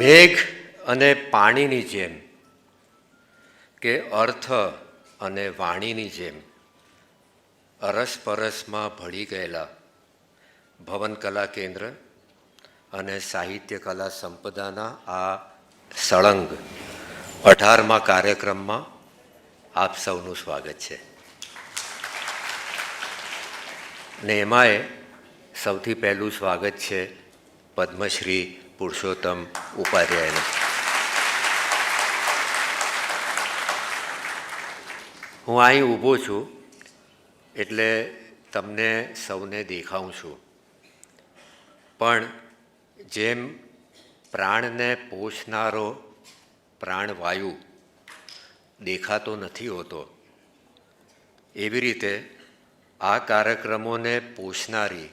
મેઘ અને પાણીની જેમ કે અર્થ અને વાણીની જેમ અરસપરસમાં ભળી ગયેલા ભવન કલા કેન્દ્ર અને સાહિત્ય કલા સંપદાના આ સળંગ અઢારમા કાર્યક્રમમાં આપ સૌનું સ્વાગત છે. ને એમાંય સૌથી પહેલું સ્વાગત છે પદ્મશ્રી પુરુષોત્તમ ઉપાધ્યાયને. હું અહીં ઊભો છું એટલે તમને સૌને દેખાઉં છું. પણ જેમ પ્રાણને પોષનારો પ્રાણવાયુ દેખાતો નથી હોતો, એવી રીતે આ કાર્યક્રમોને પોષનારી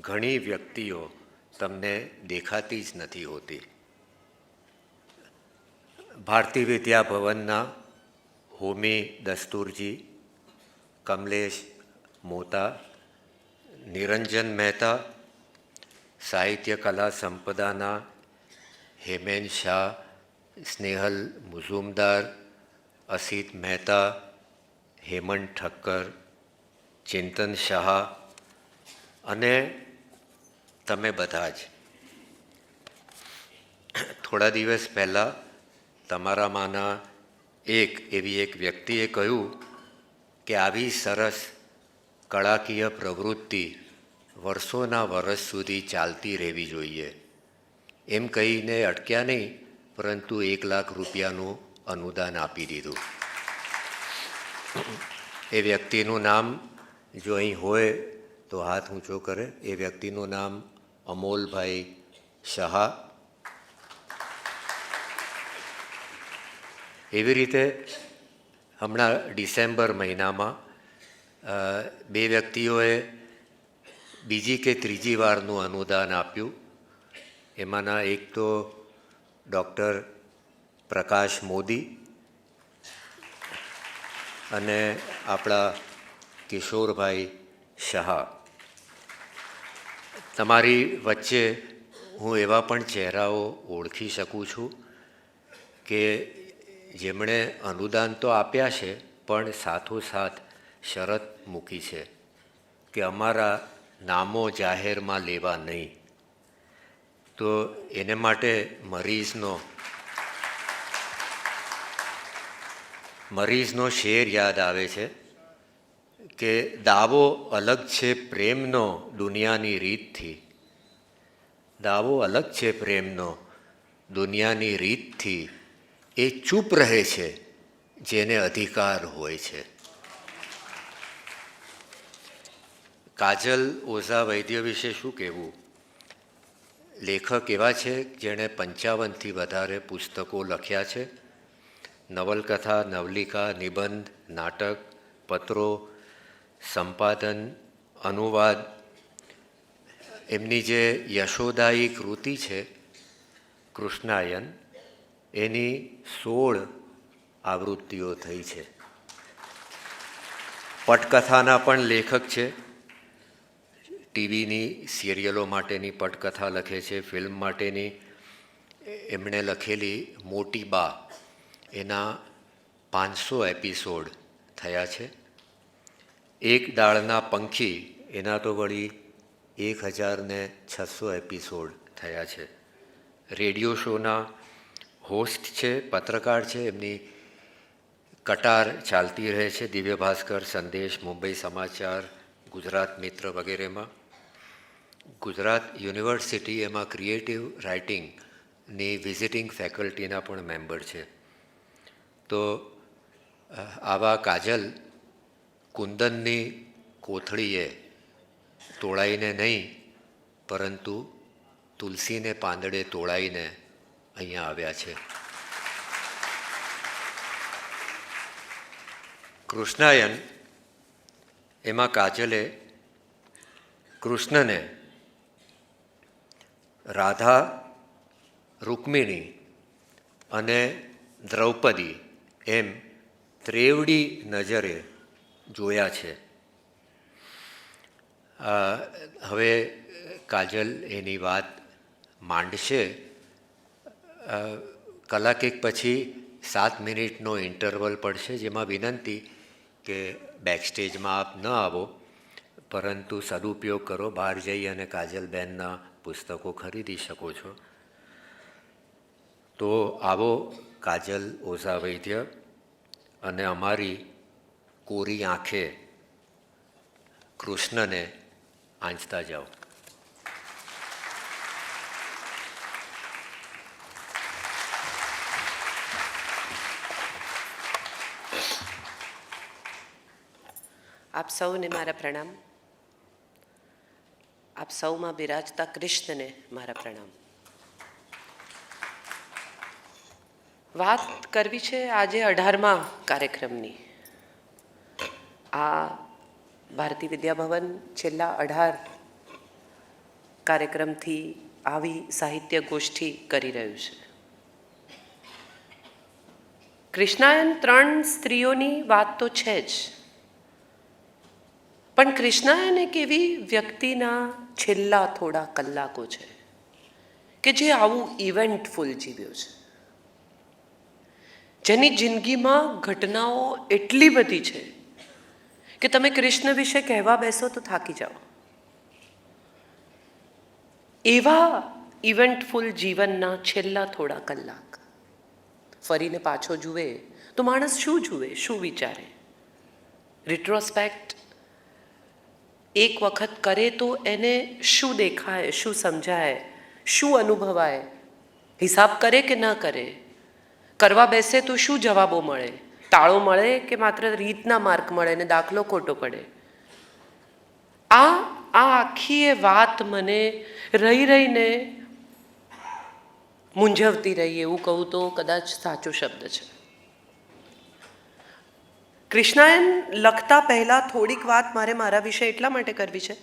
ઘણી વ્યક્તિઓ તમને દેખાતી જ નથી હોતી. ભારતી વિદ્યા ભવનના હોમી દસ્તુરજી, કમલેશ મોતા, નિરંજન મહેતા, સાહિત્ય કલા સંપદાના હેમેન શાહ, સ્નેહલ મુઝુમદાર, અસિત મહેતા, હેમંત ઠક્કર, ચિંતન શાહ અને તમે બધા જ. થોડા દિવસ પહેલાં તમારામાંના એક એવી એક વ્યક્તિએ કહ્યું કે આવી સરસ કળાકીય પ્રવૃત્તિ વર્ષોના વર્ષ સુધી ચાલતી રહેવી જોઈએ. એમ કહીને અટક્યા નહીં, પરંતુ એક લાખ રૂપિયાનું અનુદાન આપી દીધું. એ વ્યક્તિનું નામ જો અહીં હોય તો હાથ ઊંચો કરે. એ વ્યક્તિનું નામ અમોલભાઈ શાહ. એવી રીતે હમણાં ડિસેમ્બર મહિનામાં બે વ્યક્તિઓએ બીજી કે ત્રીજી વારનું અનુદાન આપ્યું. એમાંના એક તો ડૉક્ટર પ્રકાશ મોદી અને આપણા કિશોરભાઈ શાહ. તમારી વચ્ચે હું એવા પણ ચહેરાઓ ઓળખી શકું છું કે જેમણે અનુદાન તો આપ્યા છે, પણ સાથોસાથ શરત મૂકી છે કે અમારા નામો જાહેરમાં લેવા નહીં. તો એને માટે મરીઝનો મરીઝનો શેર યાદ આવે છે. કે દાવો અલગ છે પ્રેમનો દુનિયાની રીતથી. દાવો અલગ છે પ્રેમનો દુનિયાની રીતથી. એ ચૂપ રહે છે, જેને અધિકાર હોય છે. કાજલ ઓઝા વૈદ્ય વિશે શું કહેવું? લેખક એવા છે જેણે પંચાવનથી વધારે પુસ્તકો લખ્યા છે. નવલકથા, નવલિકા, નિબંધ, નાટક, પત્રો સંપાદન, અનુવાદ, એમની જે યશોદાયી કૃતિ છે, કૃષ્ણાયન, એની સોળ આવૃત્તિઓ થઈ છે. પટકથાના પણ લેખક છે. ટીવીની સિરિયલો માટેની પટકથા લખે છે, ફિલ્મ માટેની. એમણે લખેલી મોટી બા, એના પાંચસો એપિસોડ થયા છે. એક દાળના પંખી, એના તો વળી એક હજાર ને છસો એપિસોડ થયા છે. રેડિયો શોના હોસ્ટ છે, પત્રકાર છે, એમની કટાર ચાલતી રહે છે દિવ્ય ભાસ્કર, સંદેશ, મુંબઈ સમાચાર, ગુજરાત મિત્ર વગેરેમાં. ગુજરાત યુનિવર્સિટી એમાં ક્રિએટિવ રાઇટિંગની વિઝિટિંગ ફેકલ્ટીના પણ મેમ્બર છે. તો આવા કાજલ કુંદનની કોથળીએ તોળાઈને નહીં, પરંતુ તુલસીને પાંદડે તોળાઈને અહીંયા આવ્યા છે. કૃષ્ણાયન એમાં કાજલે કૃષ્ણને રાધા, રૂકમિણી અને દ્રૌપદી એમ ત્રેવડી નજરે જોયા છે. હવે કાજલ એની વાત માંડશે. કલાક એક પછી સાત મિનિટનો ઇન્ટરવલ પડશે જેમાં વિનંતી કે બેક સ્ટેજમાં આપ ન આવો, પરંતુ સદુપયોગ કરો બહાર જઈ અને કાજલબેનના પુસ્તકો ખરીદી શકો છો. તો આવો કાજલ ઓઝા વૈદ્ય અને અમારી કોરી આંખે કૃષ્ણને આંચતા જાઓ આપ સૌને મારા પ્રણામ આપ સૌમાં બિરાજતા કૃષ્ણને મારા પ્રણામ વાત કરવી છે આજે અઢારમા કાર્યક્રમની. આ ભારતી વિદ્યાભવન છેલ્લા અઢાર કાર્યક્રમથી આવી સાહિત્ય ગોષ્ઠી કરી રહ્યું છે. કૃષ્ણાયન ત્રણ સ્ત્રીઓની વાત તો છે જ. પણ કૃષ્ણાયન એક એવી વ્યક્તિના છેલ્લા થોડા કલાકો છે કે જે આવું ઇવેન્ટફુલ જીવ્યો છે. જેની જિંદગીમાં ઘટનાઓ એટલી બધી છે કે તમે કૃષ્ણ વિશે કહેવા બેસો તો થાકી જાઓ એવા ઇવેન્ટફુલ જીવનના છેલ્લા થોડા કલાક ફરીને પાછો જુએ તો માણસ શું જુએ શું વિચારે રિટ્રોસ્પેક્ટ એક વખત કરે તો એને શું દેખાય શું સમજાય શું અનુભવાય હિસાબ કરે કે ન કરે કરવા બેસે તો શું જવાબો મળે તાળો મળે કે માત્ર રીતના માર્ક મળે અને દાખલો ખોટો પડે? આ આ આખી એ વાત મને રહી રહીને મૂંઝવતી રહી, એવું કહું તો કદાચ સાચો શબ્દ છે. કૃષ્ણાયન લખતા પહેલાં થોડીક વાત મારે મારા વિશે એટલા માટે કરવી છે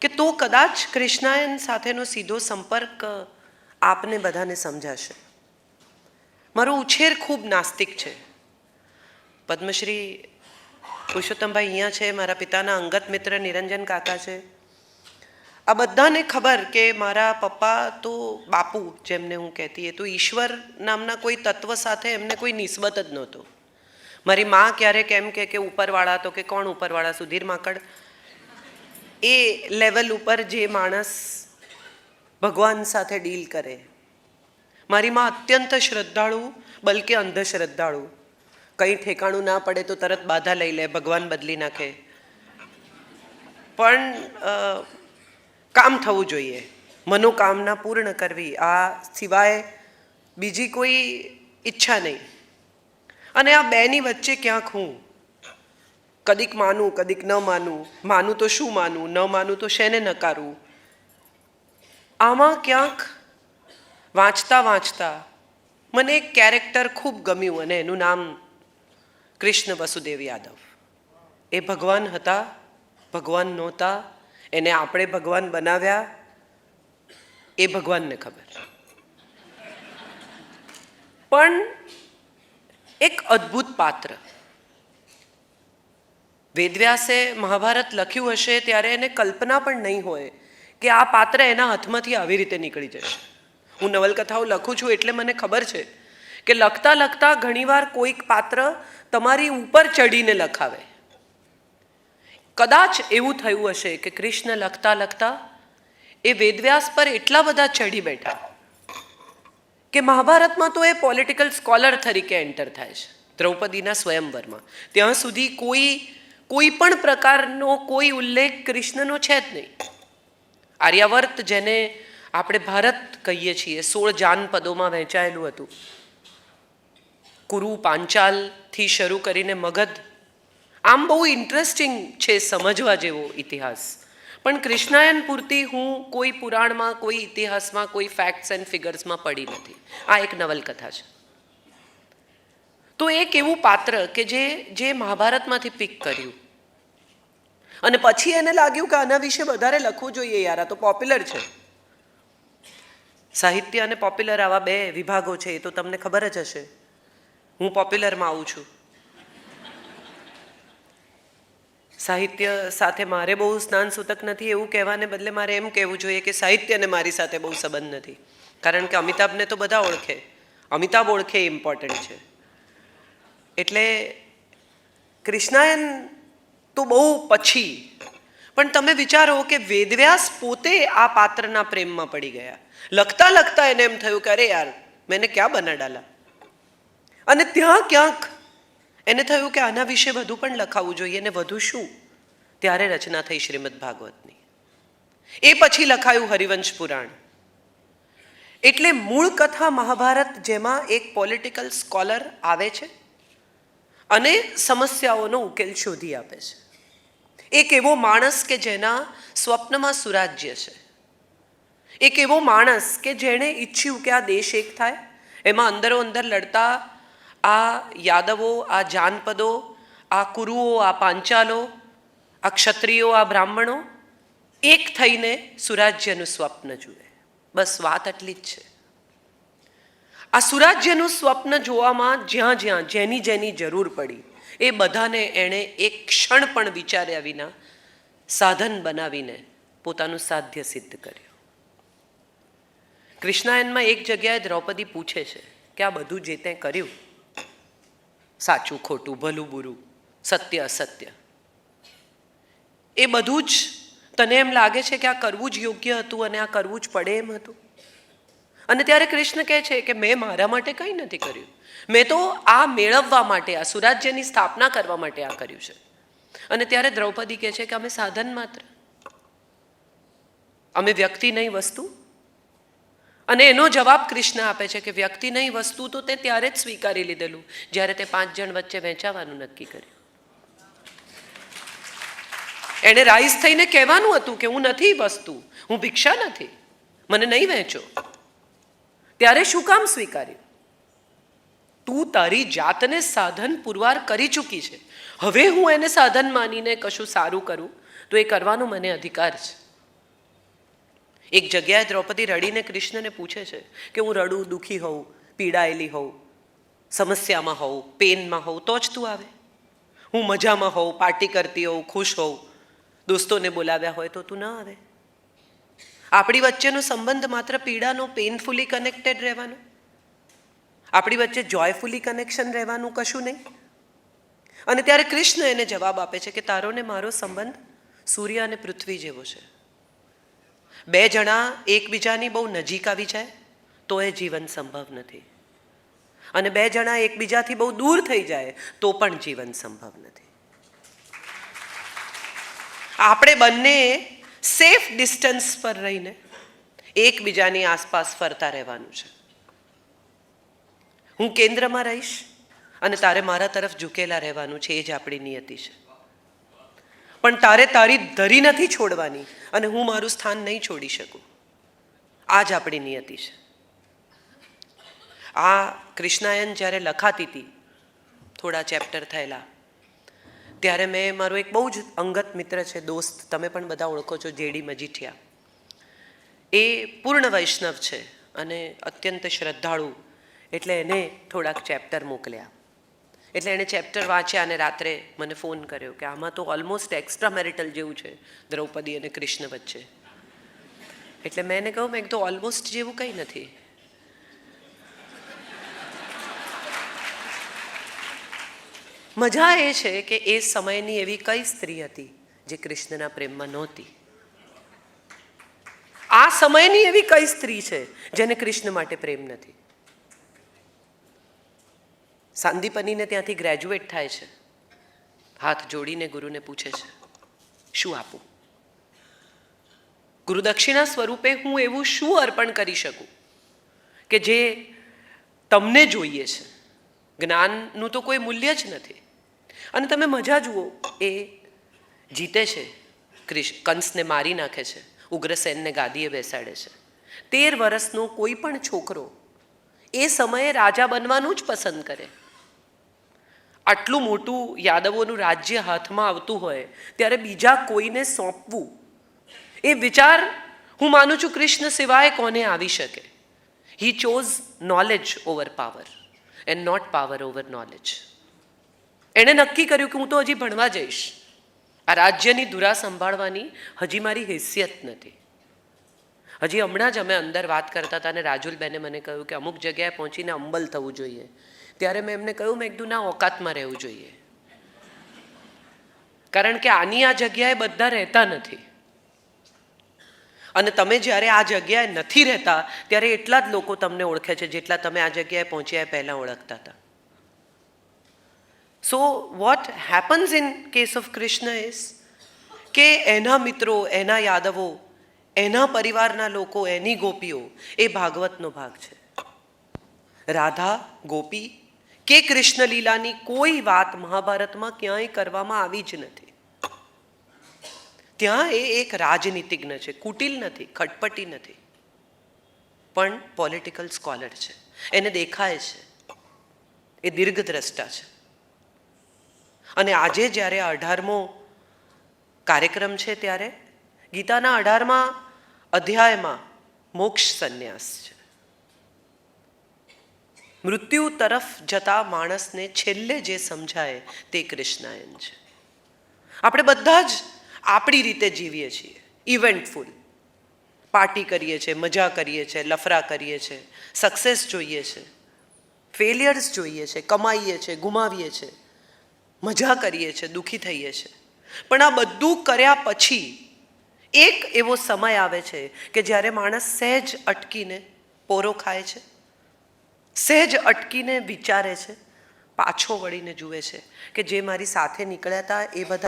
કે તો કદાચ કૃષ્ણાયન સાથેનો સીધો સંપર્ક આપને બધાને સમજાશે. મારો ઉછેર ખૂબ નાસ્તિક છે. પદ્મશ્રી પુરુષોત્તમભાઈ અહીંયા છે, મારા પિતાના અંગત મિત્ર નિરંજન કાકા છે. આ બધાને ખબર કે મારા પપ્પા તો બાપુ જેમને હું કહેતી એ તો ઈશ્વર નામના કોઈ તત્વ સાથે એમને કોઈ નિસ્બત જ નહોતું. મારી માં ક્યારેક એમ કે કે ઉપરવાળા તો કે કોણ ઉપરવાળા, સુધીર માકડ? એ લેવલ ઉપર જે માણસ ભગવાન સાથે ડીલ કરે. મારી માં અત્યંત શ્રદ્ધાળુ, બલકે અંધશ્રદ્ધાળુ. કંઈ ઠેકાણું ના પડે તો તરત બાધા લઈ લે, ભગવાન બદલી નાખે. પણ કામ થવું જોઈએ. મનોકામના પૂર્ણ કરવી. આ સિવાય બીજી કોઈ ઈચ્છા નહીં. અને આ બેની વચ્ચે ક્યાંક હું કદીક માનું, કદીક ન માનું. માનું તો શું માનું? ન માનું તો શેને નકારવું આમાં ક્યાંક વાંચતા વાંચતા મને એક કેરેક્ટર ખૂબ ગમ્યું અને એનું નામ કૃષ્ણ વસુદેવ યાદવ. એ ભગવાન હતા, ભગવાન નહોતા, એને આપણે ભગવાન બનાવ્યા, એ ભગવાનને ખબર. પણ એક અદ્ભુત પાત્ર. વેદવ્યાસે મહાભારત લખ્યું હશે ત્યારે એને કલ્પના પણ નહીં હોય કે આ પાત્ર એના હાથમાંથી આવી રીતે નીકળી જશે. હું નવલકથાઓ લખું છું એટલે મને ખબર છે કે લખતા લખતા ઘણીવાર કોઈક પાત્ર તમારી ઉપર ચડીને લખાવે. કદાચ એવું થયું હશે કે કૃષ્ણ લખતા લખતા એ વેદવ્યાસ પર એટલા બધા ચડી બેઠા કે મહાભારતમાં તો એ પોલિટિકલ સ્કોલર તરીકે એન્ટર થાય છે, દ્રૌપદીના સ્વયંવરમાં. ત્યાં સુધી કોઈ કોઈ પણ પ્રકારનો કોઈ ઉલ્લેખ કૃષ્ણનો છે જ નહીં. આર્યાવર્ત જેને આપણે ભારત કહીએ છીએ, સોળ જાનપદોમાં વહેંચાયેલું હતું. કુરુ પાંચાલથી શરૂ કરીને મગધ. આમ બહુ ઇન્ટરેસ્ટિંગ છે સમજવા જેવો ઇતિહાસ. પણ કૃષ્ણાયન પૂરતી હું કોઈ પુરાણમાં, કોઈ ઇતિહાસમાં, કોઈ ફેક્ટ્સ એન્ડ ફિગર્સમાં પડી નથી. આ એક નવલકથા છે. તો એક એવું પાત્ર કે જે જે મહાભારતમાંથી પિક કર્યું. અને પછી એને લાગ્યું કે આના વિશે વધારે લખવું જોઈએ યાર, આ તો પોપ્યુલર છે. સાહિત્ય અને પોપ્યુલર આવા બે વિભાગો છે, એ તો તમને ખબર જ હશે. હું પોપ્યુલરમાં આવું છું. સાહિત્ય સાથે મારે બહુ સ્નાન સૂતક નથી એવું કહેવાને બદલે મારે એમ કહેવું જોઈએ કે સાહિત્યને મારી સાથે બહુ સંબંધ નથી. કારણ કે અમિતાભને તો બધા ઓળખે. અમિતાભ ઓળખે એ ઇમ્પોર્ટન્ટ છે. એટલે કૃષ્ણાયન તો બહુ પછી. પણ તમે વિચારો કે વેદવ્યાસ પોતે આ પાત્રના પ્રેમમાં પડી ગયા. લખતા લખતા એને એમ થયું કે અરે યાર મેં ક્યાં બના ડાલા અને ત્યાં ક્યાંક એને થયું કે આના વિશે વધુ પણ લખાવવું જોઈએ ને વધુ શું? ત્યારે રચના થઈ શ્રીમદ ભાગવતની. એ પછી લખાયું હરિવંશ પુરાણ. એટલે મૂળ કથા મહાભારત જેમાં એક પોલિટિકલ સ્કોલર આવે છે અને સમસ્યાઓનો ઉકેલ શોધી આપે છે. એક એવો માણસ કે જેના સ્વપ્નમાં સુરાજ્ય છે. એક એવો માણસ કે જેણે ઈચ્છ્યું કે આ દેશ એક થાય, એમાં અંદરો અંદર લડતા આ યાદવો, આ જાનપદો, આ કુરુઓ, આ પાંચાલો, આ ક્ષત્રિયો, આ બ્રાહ્મણો એક થઈને સુરાજ્યનું સ્વપ્ન જુએ. બસ વાત આટલી જ છે. આ સુરાજ્યનું સ્વપ્ન જોવામાં જ્યાં જ્યાં જેની જેની જરૂર પડી, એ બધાને એણે એક ક્ષણ પણ વિચાર્યા વિના સાધન બનાવીને પોતાનું સાધ્ય સિદ્ધ કર્યું. કૃષ્ણાયનમાં એક જગ્યાએ દ્રૌપદી પૂછે છે કે આ બધું જે તે કર્યું સાચું ખોટું ભલું બુરું સત્ય અસત્ય. એ બધું જ તને એમ લાગે છે કે આ કરવું જ યોગ્ય હતું અને આ કરવું જ પડે એમ હતું? અને ત્યારે કૃષ્ણ કહે છે કે મેં મારા માટે કંઈ નથી કર્યું. મેં તો આ મેળવવા માટે, આ સુરાજ્યની સ્થાપના કરવા માટે આ કર્યું છે. અને ત્યારે દ્રૌપદી કહે છે કે અમે સાધન માત્ર. અમે વ્યક્તિ નહીં, વસ્તુ. અને એનો જવાબ કૃષ્ણ આપે છે કે વ્યક્તિ નહીં, વસ્તુ તો તે ત્યારે જ સ્વીકારી લીધેલું. જ્યારે તે પાંચ જણ વચ્ચે વહેંચાવાનું નક્કી કર્યું. એણે રાઈસ થઈને કહેવાનું હતું કે હું નથી વસ્તુ, હું ભિક્ષા નથી, મને નહીં વહેંચો. ત્યારે શું કામ સ્વીકાર્યું? તું તારી જાતને સાધન પુરવાર કરી ચૂકી છે. હવે હું એને સાધન માનીને કશું સારું કરું, તો એ કરવાનો મને અધિકાર છે. એક જગ્યાએ દ્રૌપદી રડીને કૃષ્ણને પૂછે છે કે હું રડું, દુઃખી હોઉં, પીડાયેલી હોઉં, સમસ્યામાં હોઉં પેનમાં હોઉં, તો જ તું આવે. હું મજામાં હોઉં પાર્ટી કરતી હોઉં, ખુશ હોઉં. દોસ્તોને બોલાવ્યા હોય તો તું ન આવે. આપણી વચ્ચેનો સંબંધ માત્ર પીડાનો પેનફુલી કનેક્ટેડ રહેવાનો? આપણી વચ્ચે જોયફુલી કનેક્શન રહેવાનું કશું નહીં? અને ત્યારે કૃષ્ણ એને જવાબ આપે છે કે તારો ને મારો સંબંધ સૂર્ય અને પૃથ્વી જેવો છે. બે જણા એકબીજાની બહુ નજીક આવી જાય, તો એ જીવન સંભવ નથી. અને બે જણા એકબીજાથી બહુ દૂર થઈ જાય, તો પણ જીવન સંભવ નથી. આપણે બંને સેફ ડિસ્ટન્સ પર રહીને એકબીજાની આસપાસ ફરતા રહેવાનું છે. હું કેન્દ્રમાં રહીશ અને તારે મારા તરફ ઝૂકેલા રહેવાનું છે, એ જ આપણી નિયતિ છે. પણ તારે તારી ધરી નથી છોડવાની. અને હું મારું સ્થાન નહીં છોડી શકું. આ જ આપણી નિયતિ છે. આ કૃષ્ણાયન જ્યારે લખાતી હતી, થોડા ચેપ્ટર થયેલા, ત્યારે મેં મારો એક બહુ જ અંગત મિત્ર છે, દોસ્ત, તમે પણ બધા ઓળખો છો, જેડી મજીઠિયા. એ પૂર્ણ વૈષ્ણવ છે અને અત્યંત શ્રદ્ધાળુ, એટલે એને થોડાક ચેપ્ટર મોકલ્યા. એટલે એણે ચેપ્ટર વાંચ્યા અને રાત્રે મને ફોન કર્યો કે આમાં તો ઓલમોસ્ટ એક્સ્ટ્રા મેરિટલ જેવું છે, દ્રૌપદી અને કૃષ્ણ વચ્ચે. એટલે મેં એને કહું મેં તો ઓલમોસ્ટ જેવું કંઈ નથી. મજા એ છે કે એ સમયની એવી કઈ સ્ત્રી હતી જે કૃષ્ણના પ્રેમમાં નહોતી. આ સમયની એવી કઈ સ્ત્રી છે જેને કૃષ્ણ માટે પ્રેમ નથી. સાંદીપનીને ત્યાંથી ગ્રેજ્યુએટ થાય છે. હાથ જોડીને ગુરુને પૂછે છે, શું આપું? ગુરુદક્ષિણા સ્વરૂપે હું એવું શું અર્પણ કરી શકું? કે જે તમને જોઈએ છે. જ્ઞાનનું તો કોઈ મૂલ્ય જ નથી. અને તમે મજા જુઓ, એ જીતે છે, ક્રિશ, કંસને મારી નાખે છે, ઉગ્રસેનને ગાદીએ બેસાડે છે. તેર વર્ષનો કોઈ પણ છોકરો એ સમયે રાજા બનવાનું જ પસંદ કરે. આટલું મોટું યાદવોનું રાજ્ય હાથમાં આવતું હોય, ત્યારે બીજા કોઈને સોંપવું? એ વિચાર હું માનું છું કૃષ્ણ સિવાય કોને આવી શકે. He chose knowledge over power and not power over knowledge એણે નક્કી કર્યું કે હું તો હજી ભણવા જઈશ. આ રાજ્યની ધુરા સંભાળવાની હજી મારી હેસિયત નથી. હજી હમણાં જ અમે અંદર વાત કરતા હતા અને રાજુલબેને મને કહ્યું કે અમુક જગ્યાએ પહોંચીને અંબલ થવું જોઈએ. ત્યારે મેં એમને કહ્યું, મેં કીધું, ના, ઓકાતમાં રહેવું જોઈએ. કારણ કે આની આ જગ્યાએ બધા રહેતા નથી. અને તમે જ્યારે આ જગ્યાએ નથી રહેતા, ત્યારે એટલા જ લોકો તમને ઓળખે છે, જેટલા તમે આ જગ્યાએ પહોંચ્યા પહેલાં ઓળખતા હતા. So what happens in case of Krishna is કે એના મિત્રો, એના યાદવો, એના પરિવારના લોકો, એની ગોપીઓ એ ભાગવતનો ભાગ છે. રાધા, ગોપી કે કૃષ્ણ લીલાની કોઈ વાત મહાભારતમાં ક્યાંય કરવામાં આવી જ નથી. ત્યાં એ એક રાજનીતિજ્ઞ છે, કુટિલ નથી, ખટપટી નથી, પણ પોલિટિકલ સ્કોલર છે. એને દેખાય છે. એ દીર્ઘદ્રષ્ટા છે. અને આજે જ્યારે અઢારમો કાર્યક્રમ છે ત્યારે ગીતાના અઢારમા અધ્યાયમાં મોક્ષ સંન્યાસ છે. મૃત્યુ તરફ જતા માણસને છેલ્લે જે સમજાય તે કૃષ્ણાયન છે. આપણે બધા જ આપણી રીતે જીવીએ છીએ. ઇવેન્ટફુલ પાર્ટી કરીએ છીએ, મજા કરીએ છીએ, લફરા કરીએ છીએ સક્સેસ જોઈએ છે. ફેલિયર્સ જોઈએ છે, કમાઈએ છીએ ગુમાવીએ છીએ મજા કરીએ છીએ દુઃખી થઈએ છીએ પણ આ બધું કર્યા પછી એક એવો સમય આવે છે કે જ્યારે માણસ સહેજ અટકીને પોરો ખાય છે. સહેજ અટકીને વિચારે છે, પાછો વળીને જુએ છે કે જે મારી સાથે નીકળ્યા હતા એ બધા